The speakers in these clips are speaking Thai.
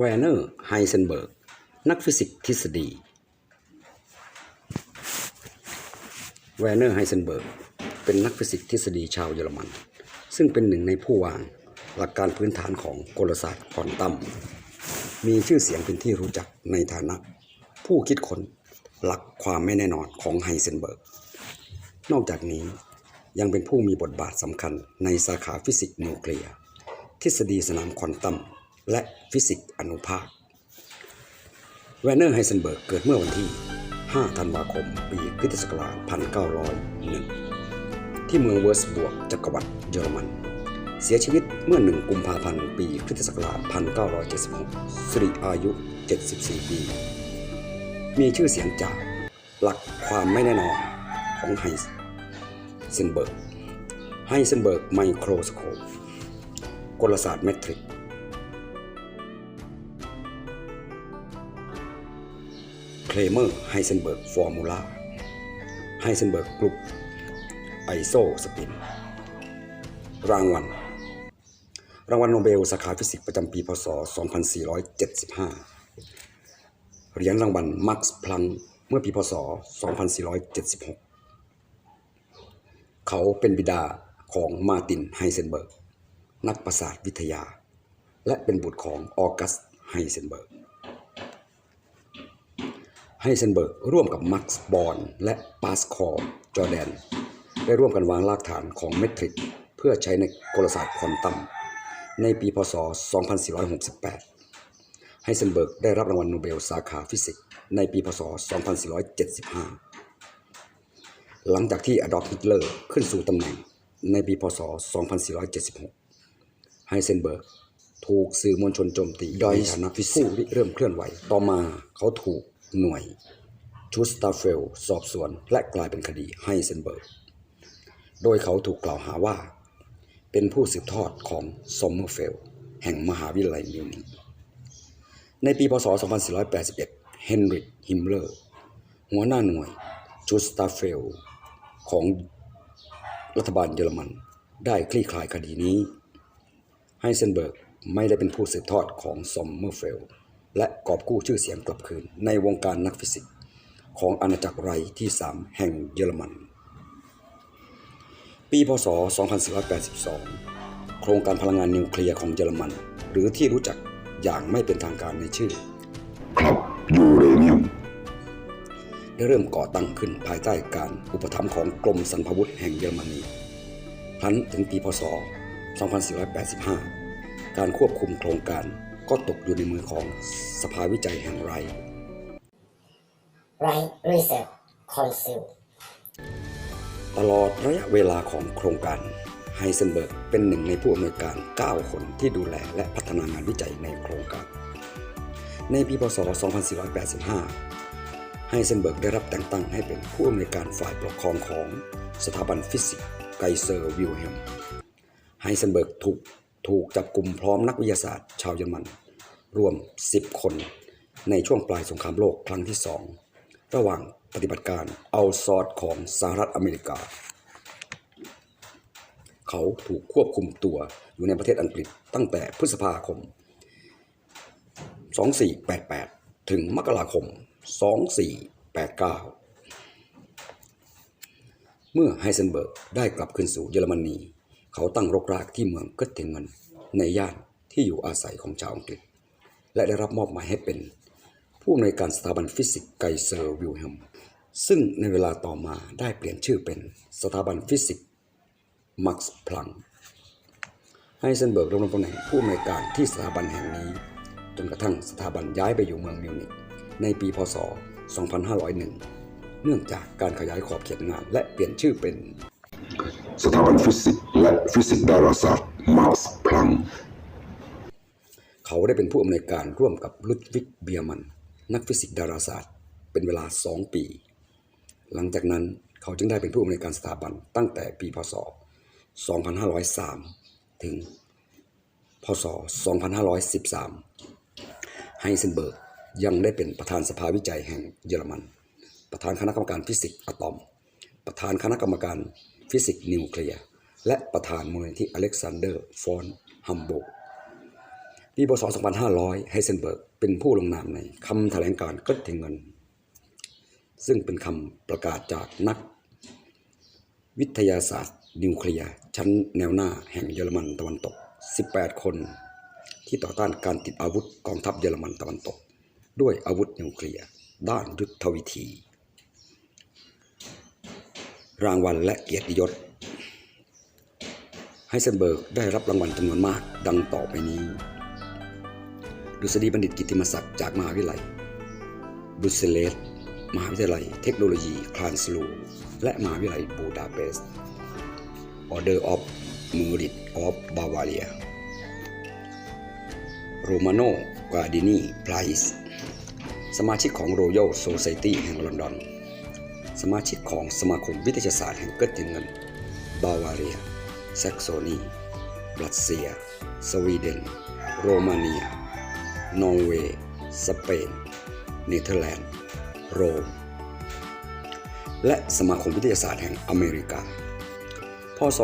แวร์เนอร์ ไฮเซนเบิร์ก นักฟิสิกส์ทฤษฎี แวร์เนอร์ ไฮเซนเบิร์ก เป็นนักฟิสิกส์ทฤษฎีชาวเยอรมัน ซึ่งเป็นหนึ่งในผู้วางหลักการพื้นฐานของกลศาสตร์ควอนตัม มีชื่อเสียงเป็นที่รู้จักในฐานะ ผู้คิดค้นหลักความไม่แน่นอนของไฮเซนเบิร์ก นอกจากนี้ยังเป็นผู้มีบทบาทสำคัญในสาขาฟิสิกส์นิวเคลียร์ทฤษฎีสนามควอนตัม และฟิสิกส์อนุภาค แวร์เนอร์ไฮเซนเบิร์กเกิดเมื่อวันที่ 5 ธันวาคม ปีคริสตศักราช1901 ที่เมืองเวิร์สบวกจักรวรรดิเยอรมัน เสียชีวิตเมื่อ 1 กุมภาพันธ์ ปีคริสตศักราช1976สิริอายุ 74 ปี มีชื่อเสียงจากหลักความไม่แน่นอนของไฮเซนเบิร์กไฮเซนเบิร์กไมโครสโคปกลศาสตร์เมตริกเคลเมอร์ไฮเซนเบิร์กฟอร์มูลาไฮเซนเบิร์กกรุ๊ปไอโซสปิน รางวัล รางวัลโนเบลสาขาฟิสิกส์ประจำปีพศ 2475 เหรียญรางวัลมาร์กส์พลังเมื่อปีพศ 2476 เขาเป็นบิดาของมาร์ตินไฮเซนเบิร์ก นักประสาทวิทยา และเป็นบุตรของออกัสไฮเซนเบิร์ก ไฮเซนเบิร์กร่วมกับมักซ์บอร์นและปาสคอร์จอร์แดน ได้ร่วมกันวางรากฐานของเมทริกเพื่อใช้ในกลศาสตร์ควอนตัม ในปีพศ 2468ไฮเซนเบิร์กได้รับรางวัลโนเบลสาขาฟิสิกส์ในปีพศ 2475 หลังจากที่อดอล์ฟฮิตเลอร์ขึ้นสู่ตำแหน่งในปีพศ 2476 ไฮเซนเบิร์กถูกสื่อมวลชนโจมตีโดยฐานะผู้ริเริ่มเคลื่อนไหว ต่อมาเขาถูก หน่วยชูสตาเฟล สอบสวนและกลายเป็นคดีไฮเซนเบิร์ก โดยเขาถูกกล่าวหาว่า เป็นผู้สืบทอดของซอมเมอร์เฟล แห่งมหาวิทยาลัยมิวนิกในปีพศ 2481 เฮนริกฮิมเลอร์ หัวหน้าหน่วยชูสตาเฟล ของรัฐบาลเยอรมัน ได้คลี่คลายคดีนี้ไฮเซนเบิร์กไม่ได้เป็นผู้สืบทอดของซอมเมอร์เฟล และกอบกู้ชื่อเสียงกลับคืน ในวงการนักฟิสิกส์ของอาณาจักรไรที่ 3 แห่งเยอรมัน ปีพศ 2482 โครงการพลังงานนิวเคลียร์ของเยอรมัน หรือที่รู้จักอย่างไม่เป็นทางการในชื่อครับยูเรเนียมได้เริ่มก่อตั้งขึ้นภายใต้การอุปถัมภ์ของกรมสรรพาวุธแห่งเยอรมนีครั้นถึงปีพศ 2485 การควบคุมโครงการ ก็ตกอยู่ในมือของสภาวิจัยแห่งไร Right Research Council ตลอดระยะเวลาของโครงการไฮเซนเบิร์กเป็นหนึ่งในผู้อำนวยการ 9 คนที่ดูแลและพัฒนางานวิจัยในโครงการ ในปีพศ 2485 ไฮเซนเบิร์กได้รับแต่งตั้งให้เป็นผู้อำนวยการฝ่ายปกครองของสถาบันฟิสิกส์ไกเซอร์วิลเฮม ไฮเซนเบิร์กถูก ถูกจับกลุ่มพร้อมนักวิทยาศาสตร์ชาวเยอรมัน รวม 10 คนในช่วงปลายสงครามโลกครั้งที่ 2 ระหว่างปฏิบัติการเอาซอดของสหรัฐอเมริกา เขาถูกควบคุมตัวอยู่ในประเทศอังกฤษตั้งแต่พฤษภาคม 2488 ถึงมกราคม 2489 เมื่อไฮเซนเบิร์กได้กลับคืนสู่เยอรมนี เขาตั้งรกรากที่เมืองเกิตเทงเงินในย่านที่อยู่อาศัยของชาวอังกฤษ และได้รับมอบหมายให้เป็น ผู้อำนวยการสถาบันฟิสิกส์ไกเซอร์วิลเฮมซึ่งในเวลาต่อมาได้เปลี่ยนชื่อเป็นสถาบันฟิสิกส์มักซ์พลังไฮเซนเบิร์กดำรงตำแหน่งผู้อำนวยการที่สถาบันแห่งนี้จนกระทั่งสถาบันย้ายไปอยู่เมืองมิวนิกในปีพศ 2501 เนื่องจากการขยายขอบเขตงานและเปลี่ยนชื่อเป็น สถาบันฟิสิกส์และฟิสิกส์ดาราศาสตร์มาร์ส์พลัง เขาได้เป็นผู้อำนวยการร่วมกับลุดวิกเบียมัน นักฟิสิกส์ดาราศาสตร์ เป็นเวลา 2 ปี หลังจากนั้นเขาจึงได้เป็นผู้อำนวยการสถาบันตั้งแต่ปีพศ 2503 ถึง พศ 2513 ไฮเซนเบิร์กยังได้เป็นประธานสภาวิจัยแห่งเยอรมัน ประธานคณะกรรมการฟิสิกส์อะตอม ประธานคณะกรรมการ ฟิสิกส์นิวเคลียร์และประธานมูลนิธิอเล็กซานเดอร์ ฟอนฮัมโบกปีพศ 2500 ไฮเซนเบิร์กเป็นผู้ลงนามในคำแถลงการกฎแห่งเงิน ซึ่งเป็นคำประกาศจากนัก วิทยาศาสตร์ นิวเคลียร์ชั้นแนวหน้าแห่งเยอรมันตะวันตก 18 คน ที่ต่อต้านการติดอาวุธกองทัพเยอรมันตะวันตก ด้วยอาวุธนิวเคลียร์ด้านยุทธวิธี รางวัลและเกียรติยศไฮเซนเบิร์กได้รับรางวัลจำนวนมากดังต่อไปนี้ ดุษฎีบัณฑิตกิติมศักดิ์จากมหาวิทยาลัยบุสเซเลสมหาวิทยาลัยเทคโนโลยีคลานสลูและมหาวิทยาลัยบูดาเปสต์ Order of Merit of Bavaria โรมาโนกาดินีไพรส์สมาชิกของ Royal Society แห่งลอนดอน สมาชิกของสมาคมวิทยาศาสตร์แห่งเกิตติงเงิน บาวาเรีย แซกโซนีบรัสเซีย สวีเดน โรมาเนีย นอร์เวย์ สเปน เนเธอร์แลนด์ โรม และสมาคมวิทยาศาสตร์แห่งอเมริกา พศ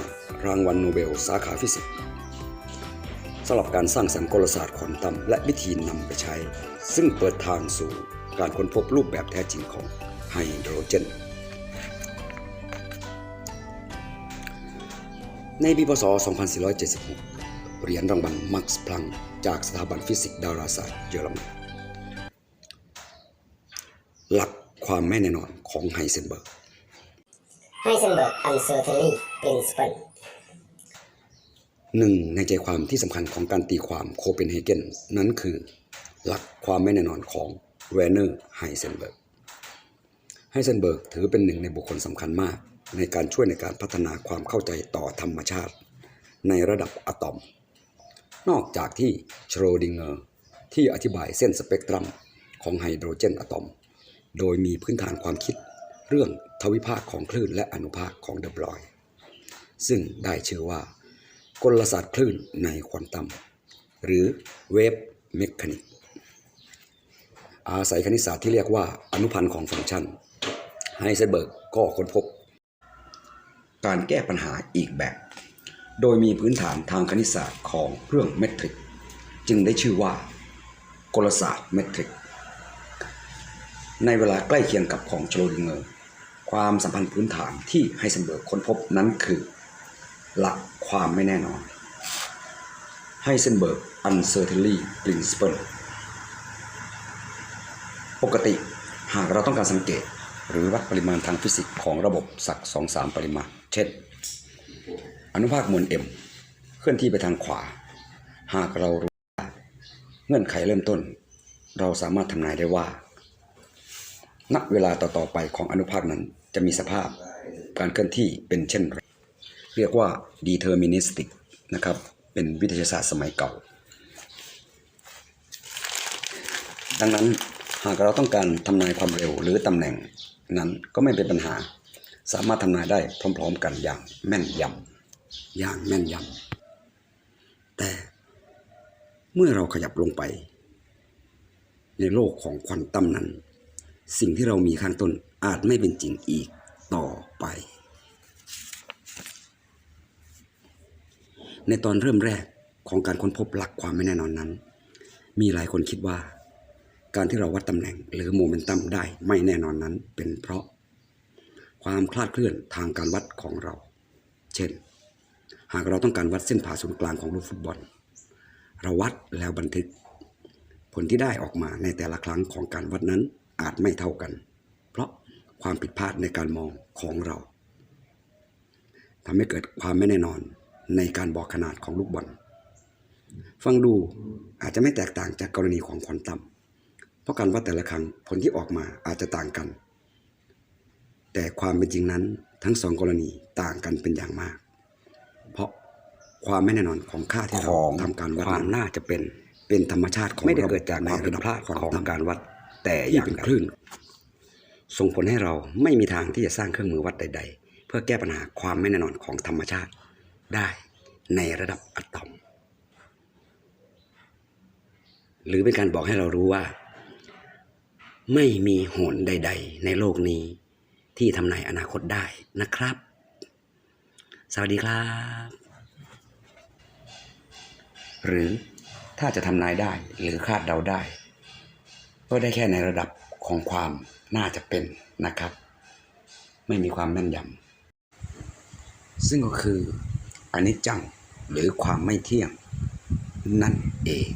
2475 รางวัลโนเบลสาขาฟิสิกส์สำหรับการสร้างสรรค์กลศาสตร์ควอนตัมและวิธีนำไปใช้ ซึ่งเปิดทางสู่ การค้นพบรูปแบบแท้จริงของไฮโดรเจน ในปีพศ 2476 เหรียญรางวัลมักซ์พลังจากสถาบันฟิสิกส์ดาราศาสตร์เยอรมันหลักความไม่แน่นอนของไฮเซนเบิร์ก Heisenberg Uncertainty Principle หนึ่งในใจความที่สำคัญของการตีความโคเปนเฮเกนนั้นคือ หลักความไม่แน่นอนของ เวเนอร์ไฮเซนเบิร์กไฮเซนเบิร์กถือเป็นหนึ่งในบุคคลสำคัญมาก ในการช่วยในการพัฒนาความเข้าใจต่อธรรมชาติ ในระดับอะตอม นอกจากที่ชโรดิงเกอร์ที่อธิบายเส้นสเปกตรัมของไฮโดรเจนอะตอม โดยมีพื้นฐานความคิดเรื่องทวิภาคของคลื่นและอนุภาคของเดบรอย ซึ่งได้ชื่อว่ากลศาสตร์คลื่นในควอนตัม หรือเวฟเมคานิก อาศัยคณิตศาสตร์ที่เรียกว่าอนุพันธ์ของฟังก์ชันไฮเซนเบิร์กก็ค้นพบ การแก้ปัญหาอีกแบบ โดยมีพื้นฐานทางคณิตศาสตร์ของเรื่องเมตริก จึงได้ชื่อว่ากลศาสตร์เมตริก ในเวลาใกล้เคียงกับของโชโรดิงเกอร์ความสัมพันธ์พื้นฐานที่ไฮเซนเบิร์กค้นพบนั้นคือ หลักความไม่แน่นอนไฮเซนเบิร์ก uncertainty principle ป กติ หากเราต้องการสังเกต หรือวัดปริมาณทางฟิสิกส์ของระบบสักสองสามปริมาณ เช่น อนุภาคมวล m เคลื่อนที่ไปทางขวา หากเรารู้ว่าเงื่อนไขเริ่มต้น เราสามารถทำนายได้ว่า ณเวลาต่อๆไปของอนุภาคนั้นจะมีสภาพการเคลื่อนที่เป็นเช่นไรเรียกว่า deterministic นะครับ เป็นวิทยาศาสตร์สมัยเก่า ดังนั้น หากเราต้องการทำนายความเร็วหรือตำแหน่งนั้นก็ไม่เป็นปัญหา สามารถทำนายได้พร้อม ๆ กันอย่างแม่นยำอย่างแม่นยำแต่เมื่อเราขยับลงไป ในโลกของควอนตัมนั้น สิ่งที่เรามีข้างต้นอาจไม่เป็นจริงอีกต่อไป ในตอนเริ่มแรกของการค้นพบหลักความไม่แน่นอนนั้น มีหลายคนคิดว่า การที่เราวัดตำแหน่งหรือโมเมนตัมได้ไม่แน่นอนนั้นเป็นเพราะ ความคลาดเคลื่อนทางการวัดของเรา เช่น หากเราต้องการวัดเส้นผ่าศูนย์กลางของลูกฟุตบอล เราวัดแล้วบันทึก ผลที่ได้ออกมาในแต่ละครั้งของการวัดนั้นอาจไม่เท่ากัน เพราะความผิดพลาดในการมองของเราทำให้เกิดความไม่แน่นอนในการบอกขนาดของลูกบอล ฟังดูอาจจะไม่แตกต่างจากกรณีของควอนตัม เพราะการวัดแต่ละครั้งผลที่ออกมาอาจจะต่างกัน แต่ความเป็นจริงนั้นทั้งสองกรณีต่างกันเป็นอย่างมาก เพราะความไม่แน่นอนของค่าที่เราทำการวัดนั้นน่าจะเป็นเป็นธรรมชาติของไม่ได้เกิดจากความผิดพลาดของการวัด แต่อย่างเป็นคลื่นส่งผลให้เราไม่มีทางที่จะสร้างเครื่องมือวัดใด ๆ เพื่อแก้ปัญหาความไม่แน่นอนของธรรมชาติได้ในระดับอะตอม หรือเป็นการบอกให้เรารู้ว่า ไม่มีโหนใด ๆ ในโลกนี้ ที่ทำนายอนาคตได้นะครับ สวัสดีครับ หรือถ้าจะทำนายได้หรือคาดเดาได้ ก็ได้แค่ในระดับของความน่าจะเป็นนะครับ ไม่มีความแม่นยำซึ่งก็คืออนิจจังหรือความไม่เที่ยงนั่นเอง